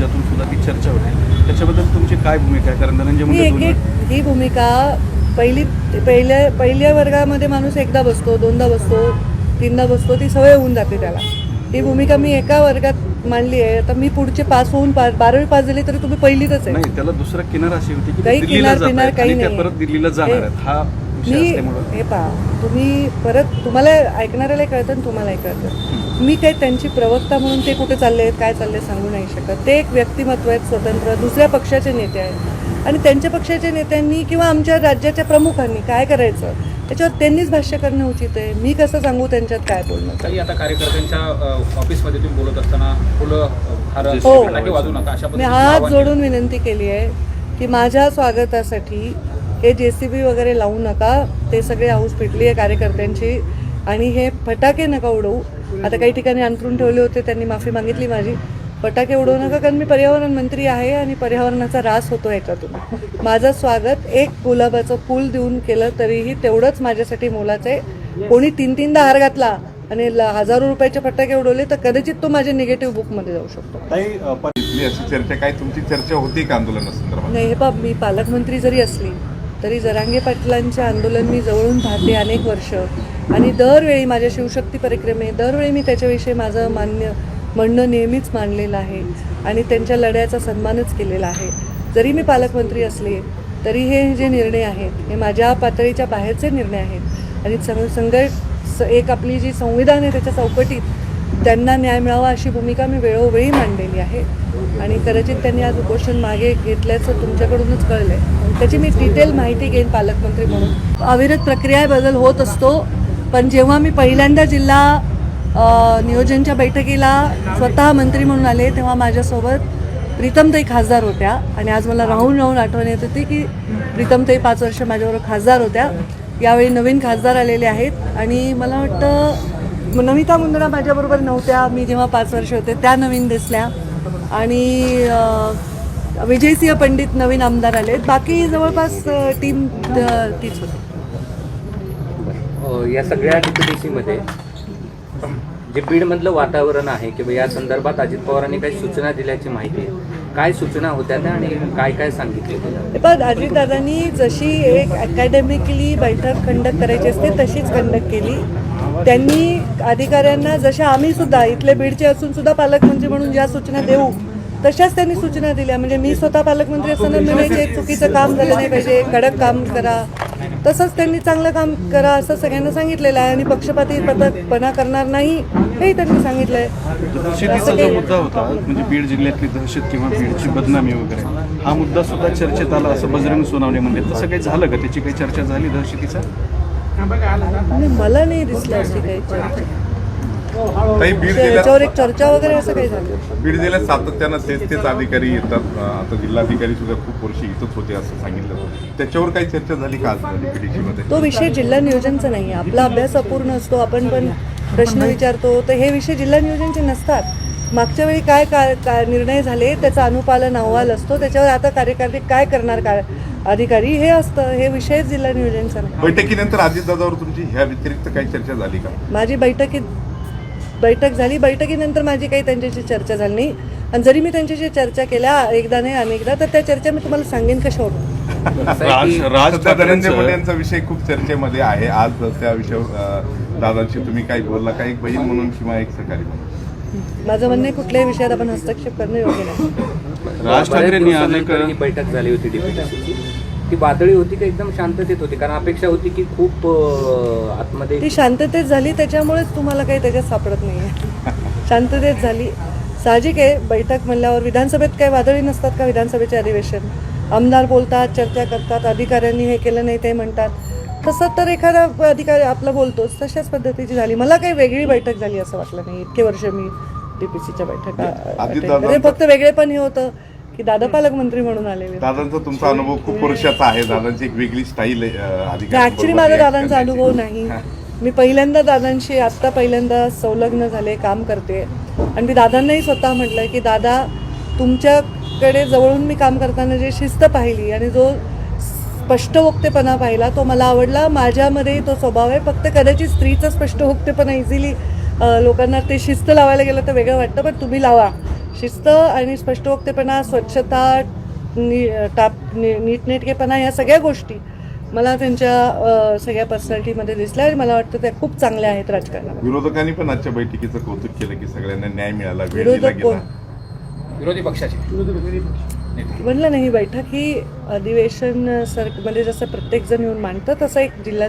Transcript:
राज्यातून सुद्धा ती चर्चा होते. त्याच्याबद्दल तुमची काय भूमिका आहे? कारण धनंजय ही मुंडे ही भूमिका पहिली पहिल्या पहिल्या वर्गामध्ये माणूस एकदा बसतो दोनदा बसतो तीनदा बसतो ती सवय होऊन जाते त्याला. ही भूमिका मी एका वर्गात मांडली आहे. आता मी पुढचे पास होऊन पा बारावी पास झाली तरी तुम्ही पहिलीतच आहे. नाही त्याला दुसरा किनार अशी होती की काही दिल्लीला किनार जात पिनार आहेत काही आणि त्या नाही परत दिल्लीला जाणार आहेत. हा मी हे पहा तुम्ही परत तुम्हाला ऐकणाऱ्याला कळतं आणि तुम्हालाही कळतं. मी काही त्यांची प्रवक्ता म्हणून ते कुठे चालले आहेत काय चालले सांगू नाही शकत. ते एक व्यक्तिमत्व आहेत स्वतंत्र दुसऱ्या पक्षाचे नेते आहेत. आणि त्यांच्या पक्षाच्या नेत्यांनी किंवा आमच्या राज्याच्या प्रमुखांनी काय करायचं? त्याच्यावर त्यांनीच भाष्य करणं उचित आहे. मी कसं सांगू त्यांच्यात काय बोलणं? काही आता कार्यकर्त्यांच्या ऑफिसमध्ये तुम्ही बोलत असताना फुलं हो. फटाके वाजू नका अशा मी हात जोडून विनंती केली आहे की माझ्या स्वागतासाठी हे जे सी बी वगैरे लावू नका. ते सगळे हाऊस पिटली आहे कार्यकर्त्यांची. आणि हे फटाके नका उडवू. आता काही ठिकाणी अंतरून ठेवले होते त्यांनी माफी मागितली माझी. फटाके उडवू नका कारण मी पर्यावरण मंत्री आहे आणि पर्यावरणाचा रास होतो याच्यातून. माझं स्वागत एक गुलाबाचं फूल देऊन केलं तरीही तेवढंच माझ्यासाठी मोलाचं आहे. कोणी तीन तीनदा हार घातला आणि ल- हजारो रुपयाचे फटाके उडवले तर कदाचित तो माझ्या निगेटिव्ह बुकमध्ये जाऊ शकतो. अशी चर्चा काय तुमची चर्चा होती का आंदोलनासंदर्भात? नाही हे बाब मी पालकमंत्री जरी असली तरी जरांगे पाटलांचे आंदोलन मी जवळून पाहते अनेक वर्ष. आणि दरवेळी माझ्या शिवशक्ती परिक्रमे दरवेळी मी त्याच्याविषयी माझं मान्य म्हणणं नेहमीच मांडलेलं आहे आणि त्यांच्या लढ्याचा सन्मानच केलेला आहे. जरी मी पालकमंत्री असले तरी हे जे निर्णय आहेत हे माझ्या पातळीच्या बाहेरचे निर्णय आहेत. आणि संघ संघर्ष एक आपली जी संविधान आहे त्याच्या चौकटीत त्यांना न्याय मिळावा अशी भूमिका मी वेळोवेळी मांडलेली आहे. आणि कदाचित त्यांनी आज उपोषण मागे घेतल्याचं तुमच्याकडूनच कळलं आहे त्याची मी डिटेल माहिती घेईन पालकमंत्री म्हणून. अविरत प्रक्रिया बदल होत असतो पण जेव्हा मी पहिल्यांदा जिल्हा नियोजनच्या बैठकीला स्वतः मंत्री म्हणून आले तेव्हा माझ्यासोबत प्रीतमताई खासदार होत्या. आणि आज मला राहून राहून आठवण येत होती की प्रीतमताई पाच वर्ष माझ्याबरोबर खासदार होत्या. यावेळी नवीन खासदार आलेले आहेत. आणि मला वाटतं नमिता मुंदडा माझ्याबरोबर नव्हत्या. मी जेव्हा पाच वर्ष होते त्या नवीन दिसल्या. आणि विजयसिंह पंडित नवीन आमदार आले. बाकी जवळपास टीम तीच होती. या सगळ्या डीपीडीसीमध्ये जे बीडमधलं वातावरण आहे किंवा या संदर्भात अजित पवारांनी काही सूचना दिल्याची माहिती आहे. काय सूचना होत्या त्या आणि काय काय सांगितले पण अजितदादांनी जशी एक अकॅडमिकली बैठक कंडक्ट करायची असते तशीच कंडक्ट केली. त्यांनी अधिकाऱ्यांना जशा आम्ही सुद्धा इथले बीडचे असून सुद्धा पालकमंत्री म्हणून ज्या सूचना देऊ तशाच त्यांनी सूचना दिल्या. म्हणजे मी स्वतः पालकमंत्री असताना म्हणायचे चुकीचं काम झालं नाही पाहिजे कडक काम करा. तसंच त्यांनी चांगलं काम करा असं सगळ्यांना सांगितलेलं आहे आणि पक्षपाती पना करणार नाही हेही त्यांनी सांगितलंय. मुद्दा होता म्हणजे बीड जिल्ह्यातली दहशत किंवा बीडची बदनामी वगैरे हा मुद्दा सुद्धा चर्चेत आला असं बजरंग सोनावणे म्हणजे तसं काही झालं का? त्याची काही चर्चा झाली दहशतीचा? मला नाही दिसलं अशी काही चर्चा. ताई बीड याच्यावर जिल्ह्यात एक चर्चा वगैरे असं काही झालं. बीड जिल्ह्यात सातत्यानं तेच तेच अधिकारी येतात. अ, आता जिल्हाधिकारी सुद्धा खूप वर्ष इथंच होते असं सांगितलं. होतं. त्याच्यावर काही चर्चा झाली का आज डीपीडीसी मध्ये तो विषय जिल्हा नियोजनचा नाही आपला अभ्यास अपूर्ण असतो. आपण पण प्रश्न विचारतो. तर हे विषय जिल्हा नियोजनचे नसतात. मागच्या वेळी काय काय काय निर्णय झाले त्याचा अनुपालन अहवाल असतो. त्याच्यावर आता कार्यकारी काय करणार? का अधिकारी हे असतं हे विषय जिल्हा नियोजनचा नाही. बैठकीनंतर अजितदादावर तुमची ह्या व्यतिरिक्त काही चर्चा झाली का? माझी बैठकीत बैठक झाली. बैठकीनंतर माझी काही त्यांच्याशी चर्चा झाली नाही. आणि जरी मी त्यांच्याशी चर्चा केल्या एकदा नाही अनेकदा तर त्या चर्चा मी तुम्हाला सांगेन कशावर राज राज ठाकरेंचं यांचा विषय खूप चर्चेमध्ये आहे. आज त्या विषयावर दादांशी तुम्ही काही बोलला का? एक बहीण म्हणून किंवा एक सहकारी म्हणून? माझं म्हणणं आहे, कुठल्याही विषयात आपण हस्तक्षेप करणं योग्य नाही. राज ठाकरेंनी अनेक बैठक झाली होती ती वादळी होती का एकदम शांततेत होती? कारण अपेक्षा होती की खूप आतमध्ये ती शांततेत झाली त्याच्यामुळेच तुम्हाला काही त्याच्यात सापडत नाही शांततेत झाली. साहजिक आहे बैठक म्हणल्यावर विधानसभेत काही वादळी नसतात का विधानसभेचे अधिवेशन? आमदार बोलतात चर्चा करतात अधिकाऱ्यांनी हे केलं नाही ते म्हणतात. तसं तर एखादा अधिकारी आपला बोलतोच तशाच पद्धतीची झाली. मला काही वेगळी बैठक झाली असं वाटलं नाही. इतके वर्ष मी डीपीसीच्या बैठका आधी attend करते. दादा- फक्त वेगळे पण हे होतं. की दादा पालकमंत्री म्हणून आलेले दादांचा तुमचा अनुभव खूप वर्षाचा आहे. दादांची एक वेगळी स्टाईल ऍक्च्युली माझा दादांचा अनुभव नाही. मी पहिल्यांदा दादांशी आत्ता पहिल्यांदा संलग्न झाले काम करते. आणि मी दादांनाही स्वतः म्हटलं की दादा तुमच्याकडे जवळून मी काम करताना जे शिस्त पाहिली आणि जो स्पष्टवक्तेपणा पाहिला तो मला आवडला. माझ्यामध्ये तो स्वभाव आहे. फक्त कदाचित स्त्रीचा स्पष्टवक्तेपणा इझिली लोकांना ते शिस्त लावायला गेलं तर वेगळं वाटतं पण तुम्ही लावा. शिस्त आणि स्पष्टवक्तेपणा स्वच्छता नी टाप नी नीटनेटकेपणा ह्या सगळ्या गोष्टी मला त्यांच्या सगळ्या पर्सनॅलिटीमध्ये दिसल्या आणि मला वाटतं त्या खूप चांगल्या आहेत राजकारणामध्ये. विरोधकांनी पण आजच्या बैठकीचं कौतुक केलं की सगळ्यांना न्याय मिळाला विरोधक कोण? विरोधी पक्षाचे. म्हणलं नाही ही बैठक ही अधिवेशन सर म्हणजे जसं प्रत्येकजण येऊन मांडतं तसं एक जिल्हा